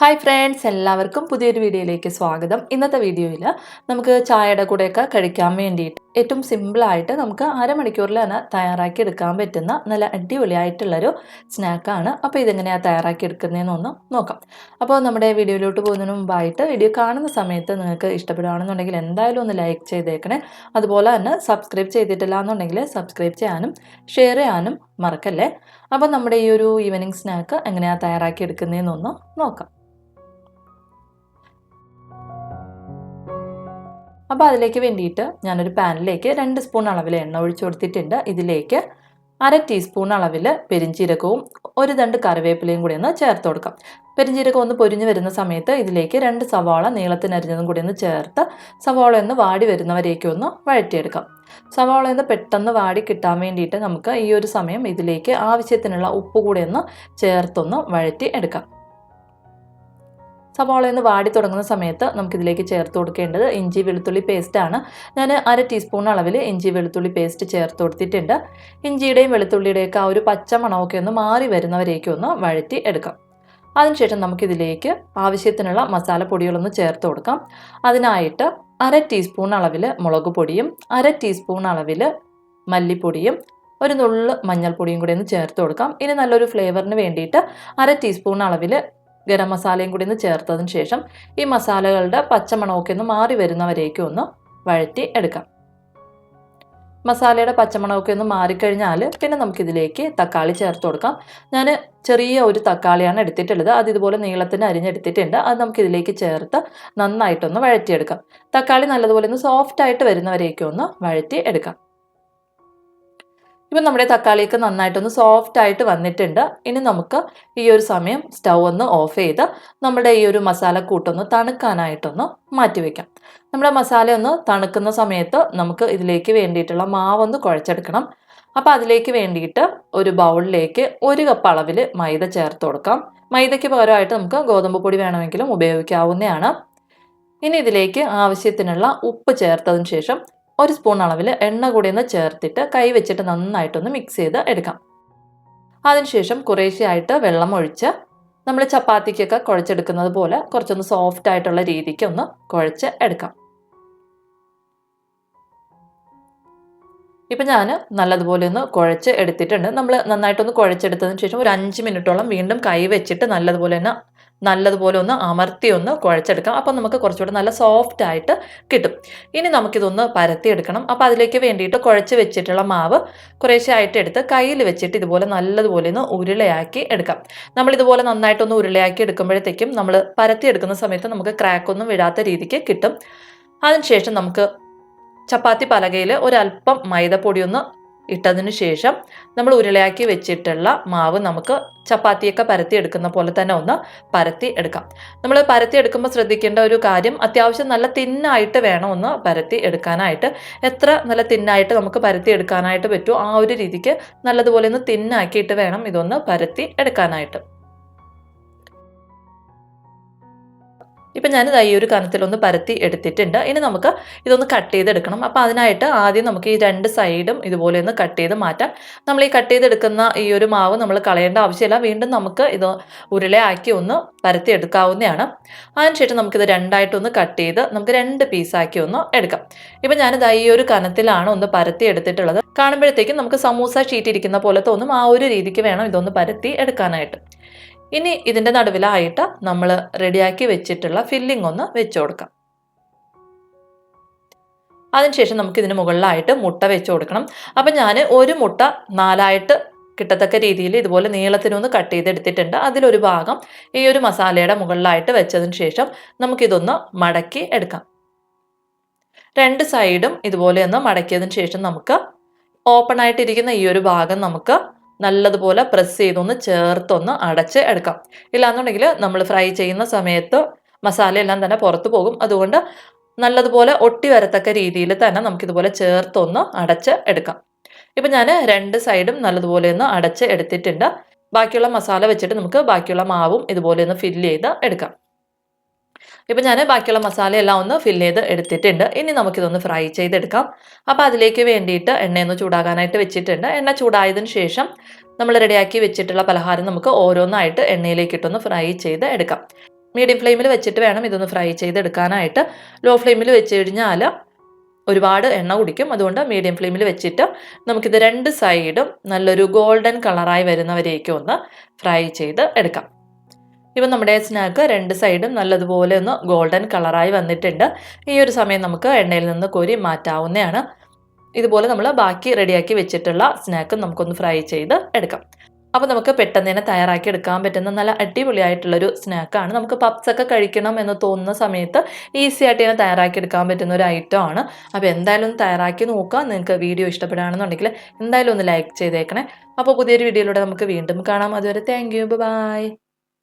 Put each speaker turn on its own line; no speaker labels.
Hi friends എല്ലാവർക്കും പുതിയൊരു വീഡിയോയിലേക്ക് സ്വാഗതം. ഇന്നത്തെ വീഡിയോയിൽ നമുക്ക് ചായയുടെ കൂടെയൊക്കെ കഴിക്കാൻ വേണ്ടിയിട്ട് ഏറ്റവും സിമ്പിളായിട്ട് നമുക്ക് അരമണിക്കൂറിൽ തന്നെ തയ്യാറാക്കി എടുക്കാൻ പറ്റുന്ന നല്ല അടിപൊളിയായിട്ടുള്ളൊരു സ്നാക്കാണ് അപ്പോൾ ഇതെങ്ങനെയാണ് തയ്യാറാക്കി എടുക്കുന്നതെന്നൊന്ന് നോക്കാം. അപ്പോൾ നമ്മുടെ വീഡിയോയിലോട്ട് പോകുന്നതിന് മുമ്പായിട്ട് വീഡിയോ കാണുന്ന സമയത്ത് നിങ്ങൾക്ക് ഇഷ്ടപ്പെടുകയാണെന്നുണ്ടെങ്കിൽ എന്തായാലും ഒന്ന് ലൈക്ക് ചെയ്തേക്കണേ. അതുപോലെ തന്നെ സബ്സ്ക്രൈബ് ചെയ്തിട്ടില്ല എന്നുണ്ടെങ്കിൽ സബ്സ്ക്രൈബ് ചെയ്യാനും ഷെയർ ചെയ്യാനും മറക്കല്ലേ? അപ്പോൾ നമ്മുടെ ഈ ഒരു ഈവനിങ് സ്നാക്ക് എങ്ങനെയാണ് തയ്യാറാക്കി എടുക്കുന്നതെന്നൊന്ന് നോക്കാം. അപ്പോൾ അതിലേക്ക് വേണ്ടിയിട്ട് ഞാനൊരു പാനിലേക്ക് രണ്ട് സ്പൂൺ അളവിൽ എണ്ണ ഒഴിച്ചു കൊടുത്തിട്ടുണ്ട്. ഇതിലേക്ക് അര ടീസ്പൂൺ അളവിൽ പെരിഞ്ചീരകവും ഒരു രണ്ട് കറിവേപ്പിലയും കൂടി ഒന്ന് ചേർത്ത് കൊടുക്കാം. പെരിഞ്ചീരകം ഒന്ന് പൊരിഞ്ഞു വരുന്ന സമയത്ത് ഇതിലേക്ക് രണ്ട് സവാള നീളത്തിനരിഞ്ഞതും കൂടി ഒന്ന് ചേർത്ത് സവാള ഒന്ന് വാടി വരുന്നവരേക്ക് ഒന്ന് വഴറ്റിയെടുക്കാം. സവാള ഒന്ന് പെട്ടെന്ന് വാടി കിട്ടാൻ വേണ്ടിയിട്ട് നമുക്ക് ഈ ഒരു സമയം ഇതിലേക്ക് ആവശ്യത്തിനുള്ള ഉപ്പ് കൂടി ഒന്ന് ചേർത്തൊന്ന് വഴറ്റി എടുക്കാം. സവാള ഒന്ന് വാടി തുടങ്ങുന്ന സമയത്ത് നമുക്കിതിലേക്ക് ചേർത്ത് കൊടുക്കേണ്ടത് ഇഞ്ചി വെളുത്തുള്ളി പേസ്റ്റാണ് ഞാൻ അര ടീസ്പൂൺ അളവിൽ ഇഞ്ചി വെളുത്തുള്ളി പേസ്റ്റ് ചേർത്ത് കൊടുത്തിട്ടുണ്ട്. ഇഞ്ചിയുടെയും വെളുത്തുള്ളിയുടെയൊക്കെ ആ ഒരു പച്ച മണമൊക്കെ ഒന്ന് മാറി വരുന്നവരേക്കും ഒന്ന് വഴറ്റി എടുക്കാം. അതിനുശേഷം നമുക്കിതിലേക്ക് ആവശ്യത്തിനുള്ള മസാലപ്പൊടികളൊന്ന് ചേർത്ത് കൊടുക്കാം. അതിനായിട്ട് അര ടീസ്പൂൺ അളവിൽ മുളക് പൊടിയും അര ടീസ്പൂൺ അളവിൽ മല്ലിപ്പൊടിയും ഒരു നുള്ള് മഞ്ഞൾപ്പൊടിയും കൂടി ഒന്ന് ചേർത്ത് കൊടുക്കാം. ഇനി നല്ലൊരു ഫ്ലേവറിന് വേണ്ടിയിട്ട് അര ടീസ്പൂൺ അളവിൽ ഗരം മസാലയും കൂടി ഒന്ന് ചേർത്തതിന് ശേഷം ഈ മസാലകളുടെ പച്ചമണമൊക്കെ ഒന്ന് മാറി വരുന്നവരേക്കും ഒന്ന് വഴറ്റി എടുക്കാം. മസാലയുടെ പച്ചമണമൊക്കെ ഒന്ന് മാറിക്കഴിഞ്ഞാൽ പിന്നെ നമുക്കിതിലേക്ക് തക്കാളി ചേർത്ത് കൊടുക്കാം. ഞാൻ ചെറിയ ഒരു തക്കാളിയാണ് എടുത്തിട്ടുള്ളത്. അത് ഇതുപോലെ നീളത്തിന് അരിഞ്ഞെടുത്തിട്ടുണ്ട്. അത് നമുക്കിതിലേക്ക് ചേർത്ത് നന്നായിട്ടൊന്ന് വഴറ്റിയെടുക്കാം. തക്കാളി നല്ലതുപോലെ ഒന്ന് സോഫ്റ്റ് ആയിട്ട് വരുന്നവരേക്കും ഒന്ന് വഴറ്റി എടുക്കാം ഇപ്പം നമ്മുടെ തക്കാളിയൊക്കെ നന്നായിട്ടൊന്ന് സോഫ്റ്റ് ആയിട്ട് വന്നിട്ടുണ്ട്. ഇനി നമുക്ക് ഈ ഒരു സമയം സ്റ്റൗ ഒന്ന് ഓഫ് ചെയ്ത് നമ്മുടെ ഈ ഒരു മസാല കൂട്ടൊന്ന് തണുക്കാനായിട്ടൊന്ന് മാറ്റി വയ്ക്കാം നമ്മുടെ മസാല ഒന്ന് തണുക്കുന്ന സമയത്ത് നമുക്ക് ഇതിലേക്ക് വേണ്ടിയിട്ടുള്ള മാവൊന്ന് കുഴച്ചെടുക്കണം. അപ്പോൾ അതിലേക്ക് വേണ്ടിയിട്ട് ഒരു ബൗളിലേക്ക് ഒരു കപ്പ് അളവിൽ മൈദ ചേർത്ത് കൊടുക്കാം. മൈദയ്ക്ക് പകരമായിട്ട് നമുക്ക് ഗോതമ്പ് പൊടി വേണമെങ്കിലും ഉപയോഗിക്കാവുന്നതാണ്. ഇനി ഇതിലേക്ക് ആവശ്യത്തിനുള്ള ഉപ്പ് ചേർത്തതിന് ശേഷം ഒരു സ്പൂൺ അളവിൽ എണ്ണ കൂടി ഒന്ന് ചേർത്തിട്ട് കൈ വെച്ചിട്ട് നന്നായിട്ടൊന്ന് മിക്സ് ചെയ്ത് എടുക്കാം. അതിനുശേഷം കുറേശ്ശെയായിട്ട് വെള്ളം ഒഴിച്ച് നമ്മൾ ചപ്പാത്തിക്കൊക്കെ കുഴച്ചെടുക്കുന്നത് പോലെ കുറച്ചൊന്ന് സോഫ്റ്റ് ആയിട്ടുള്ള രീതിക്ക് ഒന്ന് കുഴച്ച് എടുക്കാം. ഇപ്പം ഞാൻ നല്ലതുപോലെ ഒന്ന് കുഴച്ച് എടുത്തിട്ടുണ്ട്. നമ്മൾ നന്നായിട്ടൊന്ന് കുഴച്ചെടുത്തതിന് ശേഷം ഒരു അഞ്ച് മിനിറ്റോളം വീണ്ടും കൈ വെച്ചിട്ട് നല്ലതുപോലെ തന്നെ നല്ലതുപോലെ ഒന്ന് അമർത്തി ഒന്ന് കുഴച്ചെടുക്കാം. അപ്പോൾ നമുക്ക് കുറച്ചുകൂടെ നല്ല സോഫ്റ്റ് ആയിട്ട് കിട്ടും. ഇനി നമുക്കിതൊന്ന് പരത്തിയെടുക്കണം. അപ്പോൾ അതിലേക്ക് വേണ്ടിയിട്ട് കുഴച്ച് വെച്ചിട്ടുള്ള മാവ് കുറേശ്ശെ ആയിട്ട് എടുത്ത് കയ്യിൽ വെച്ചിട്ട് ഇതുപോലെ നല്ലതുപോലെ ഒന്ന് ഉരുളയാക്കി എടുക്കാം. നമ്മളിതുപോലെ നന്നായിട്ടൊന്ന് ഉരുളയാക്കി എടുക്കുമ്പോഴത്തേക്കും നമ്മൾ പരത്തിയെടുക്കുന്ന സമയത്ത് നമുക്ക് ക്രാക്കൊന്നും വിടാത്ത രീതിക്ക് കിട്ടും. അതിനുശേഷം നമുക്ക് ചപ്പാത്തി പലകയിൽ ഒരല്പം മൈദപ്പൊടി ഒന്ന് ഇട്ടതിന് ശേഷം നമ്മൾ ഉരുളയാക്കി വെച്ചിട്ടുള്ള മാവ് നമുക്ക് ചപ്പാത്തിയൊക്കെ പരത്തി എടുക്കുന്ന പോലെ തന്നെ ഒന്ന് പരത്തി എടുക്കാം. നമ്മൾ പരത്തി എടുക്കുമ്പോൾ ശ്രദ്ധിക്കേണ്ട ഒരു കാര്യം അത്യാവശ്യം നല്ല തിന്നായിട്ട് വേണം ഒന്ന് പരത്തി എടുക്കാനായിട്ട്. എത്ര നല്ല തിന്നായിട്ട് നമുക്ക് പരത്തി എടുക്കാനായിട്ട് പറ്റുമോ ആ ഒരു രീതിക്ക് നല്ലതുപോലെ ഒന്ന് തിന്നാക്കിയിട്ട് വേണം ഇതൊന്ന് പരത്തി എടുക്കാനായിട്ട്. ഇപ്പം ഞാനിത് ഈ ഒരു കനത്തിലൊന്ന് പരത്തി എടുത്തിട്ടുണ്ട്. ഇനി നമുക്ക് ഇതൊന്ന് കട്ട് ചെയ്തെടുക്കണം. അപ്പോൾ അതിനായിട്ട് ആദ്യം നമുക്ക് ഈ രണ്ട് സൈഡും ഇതുപോലെ ഒന്ന് കട്ട് ചെയ്ത് മാറ്റാം. നമ്മൾ ഈ കട്ട് ചെയ്തെടുക്കുന്ന ഈ ഒരു മാവ് നമ്മൾ കളയേണ്ട ആവശ്യമില്ല. വീണ്ടും നമുക്ക് ഇത് ഉരുളയാക്കി ഒന്ന് പരത്തി എടുക്കാവുന്നതാണ്. അതിനുശേഷം നമുക്കിത് രണ്ടായിട്ടൊന്ന് കട്ട് ചെയ്ത് നമുക്ക് രണ്ട് പീസാക്കി ഒന്ന് എടുക്കാം. ഇപ്പം ഞാനിത് ഈ ഒരു കനത്തിലാണ് ഒന്ന് പരത്തി എടുത്തിട്ടുള്ളത്. കാണുമ്പോഴത്തേക്കും നമുക്ക് സമൂസ ഷീറ്റ് ഇരിക്കുന്ന പോലെ തോന്നും ആ ഒരു രീതിക്ക് വേണം ഇതൊന്ന് പരത്തി എടുക്കാനായിട്ട്. ഇനി ഇതിന്റെ നടുവിലായിട്ട് നമ്മൾ റെഡിയാക്കി വെച്ചിട്ടുള്ള ഫില്ലിംഗ് ഒന്ന് വെച്ചു കൊടുക്കാം. അതിനുശേഷം നമുക്ക് ഇതിന് മുകളിലായിട്ട് മുട്ട വെച്ച് കൊടുക്കണം. അപ്പം ഞാൻ ഒരു മുട്ട നാലായിട്ട് കിട്ടത്തക്ക രീതിയിൽ ഇതുപോലെ നീളത്തിനൊന്ന് കട്ട് ചെയ്തെടുത്തിട്ടുണ്ട്. അതിലൊരു ഭാഗം ഈ ഒരു മസാലയുടെ മുകളിലായിട്ട് വെച്ചതിന് ശേഷം നമുക്കിതൊന്ന് മടക്കി എടുക്കാം. രണ്ട് സൈഡും ഇതുപോലെ ഒന്ന് മടക്കിയതിന് ശേഷം നമുക്ക് ഓപ്പൺ ആയിട്ടിരിക്കുന്ന ഈ ഒരു ഭാഗം നമുക്ക് നല്ലതുപോലെ പ്രസ് ചെയ്തൊന്ന് ചേർത്തൊന്ന് അടച്ച് എടുക്കാം. ഇല്ലാന്നുണ്ടെങ്കിൽ നമ്മൾ ഫ്രൈ ചെയ്യുന്ന സമയത്ത് മസാലയെല്ലാം തന്നെ പുറത്തു പോകും. അതുകൊണ്ട് നല്ലതുപോലെ ഒട്ടി വരത്തക്ക രീതിയിൽ തന്നെ നമുക്കിതുപോലെ ചേർത്തൊന്ന് അടച്ച് എടുക്കാം. ഇപ്പം ഞാൻ രണ്ട് സൈഡും നല്ലതുപോലെ ഒന്ന് അടച്ച് എടുത്തിട്ടുണ്ട്. ബാക്കിയുള്ള മസാല വെച്ചിട്ട് നമുക്ക് ബാക്കിയുള്ള മാവും ഇതുപോലെ ഒന്ന് ഫില്ല് ചെയ്ത് എടുക്കാം. ഇപ്പം ഞാൻ ബാക്കിയുള്ള മസാലയെല്ലാം ഒന്ന് ഫില്ല് ചെയ്ത് എടുത്തിട്ടുണ്ട്. ഇനി നമുക്കിതൊന്ന് ഫ്രൈ ചെയ്തെടുക്കാം. അപ്പോൾ അതിലേക്ക് വേണ്ടിയിട്ട് എണ്ണയൊന്ന് ചൂടാകാനായിട്ട് വെച്ചിട്ടുണ്ട്. എണ്ണ ചൂടായതിന് ശേഷം നമ്മൾ റെഡിയാക്കി വെച്ചിട്ടുള്ള പലഹാരം നമുക്ക് ഓരോന്നായിട്ട് എണ്ണയിലേക്ക് ഇട്ടൊന്ന് ഫ്രൈ ചെയ്ത് എടുക്കാം. മീഡിയം ഫ്ലെയിമിൽ വെച്ചിട്ട് വേണം ഇതൊന്ന് ഫ്രൈ ചെയ്തെടുക്കാനായിട്ട്. ലോ ഫ്ലെയിമിൽ വെച്ച് കഴിഞ്ഞാൽ ഒരുപാട് എണ്ണ കുടിക്കും. അതുകൊണ്ട് മീഡിയം ഫ്ലെയിമിൽ വെച്ചിട്ട് നമുക്കിത് രണ്ട് സൈഡും നല്ലൊരു ഗോൾഡൻ കളറായി വരുന്നവരേക്കും ഒന്ന് ഫ്രൈ ചെയ്ത് എടുക്കാം. ഇപ്പം നമ്മുടെ സ്നാക്ക് രണ്ട് സൈഡും നല്ലതുപോലെ ഒന്ന് ഗോൾഡൻ കളറായി വന്നിട്ടുണ്ട്. ഈ ഒരു സമയം നമുക്ക് എണ്ണയിൽ നിന്ന് കോരി മാറ്റാവുന്നതാണ്. ഇതുപോലെ നമ്മൾ ബാക്കി റെഡിയാക്കി വെച്ചിട്ടുള്ള സ്നാക്ക് നമുക്കൊന്ന് ഫ്രൈ ചെയ്ത് എടുക്കാം. അപ്പോൾ നമുക്ക് പെട്ടെന്ന് തന്നെ തയ്യാറാക്കി എടുക്കാൻ പറ്റുന്ന നല്ല അടിപൊളിയായിട്ടുള്ളൊരു സ്നാക്കാണ്. നമുക്ക് പപ്സ് ഒക്കെ കഴിക്കണം എന്ന് തോന്നുന്ന സമയത്ത് ഈസി ആയിട്ട് തന്നെ തയ്യാറാക്കി എടുക്കാൻ പറ്റുന്ന ഒരു ഐറ്റം ആണ്. അപ്പോൾ എന്തായാലും ഒന്ന് തയ്യാറാക്കി നോക്കുക. നിങ്ങൾക്ക് വീഡിയോ ഇഷ്ടപ്പെടുകയാണെന്നുണ്ടെങ്കിൽ എന്തായാലും ഒന്ന് ലൈക്ക് ചെയ്തേക്കണേ. അപ്പോൾ പുതിയൊരു വീഡിയോയിലൂടെ നമുക്ക് വീണ്ടും കാണാം. അതുവരെ താങ്ക് യു ബൈ